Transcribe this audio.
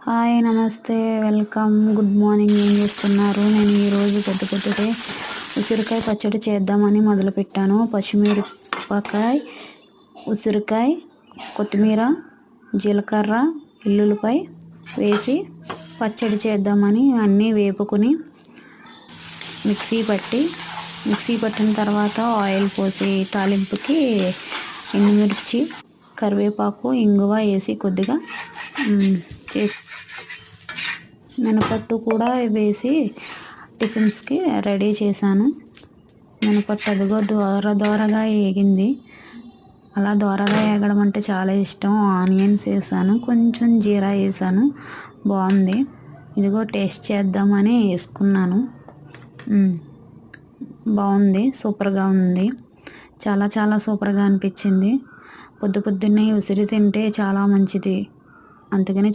Hi నమస్తే welcome good morning ఏం చేస్తున్నారు? నేను ఈరోజు పొద్దు పొద్దుటే ఉసిరికాయ పచ్చడి చేద్దామని మొదలుపెట్టాను. పచ్చిమిరపకాయ ఉసిరికాయ కొత్తిమీర జీలకర్ర ఎల్లుల్లిపై వేసి పచ్చడి చేద్దామని అన్నీ వేపుకుని మిక్సీ పట్టి మిక్సీ పట్టిన తర్వాత ఆయిల్ పోసి తాలింపుకి ఎండుమిర్చి కరివేపాకు ఇంగువ వేసి కొద్దిగా చేసి మినపట్టు కూడా వేసి టిఫిన్స్కి రెడీ చేశాను. మినపట్టు అదిగో దోర దోరగా ఏగింది. అలా దోరగా ఏగడం అంటే చాలా ఇష్టం. ఆనియన్స్ వేసాను కొంచెం జీరా వేసాను. బాగుంది. ఇదిగో టేస్ట్ చేద్దామని వేసుకున్నాను. బాగుంది సూపర్గా ఉంది. చాలా చాలా సూపర్గా అనిపించింది. పొద్దు పొద్దున్నే ఉసిరి తింటే చాలా మంచిది. అందుకని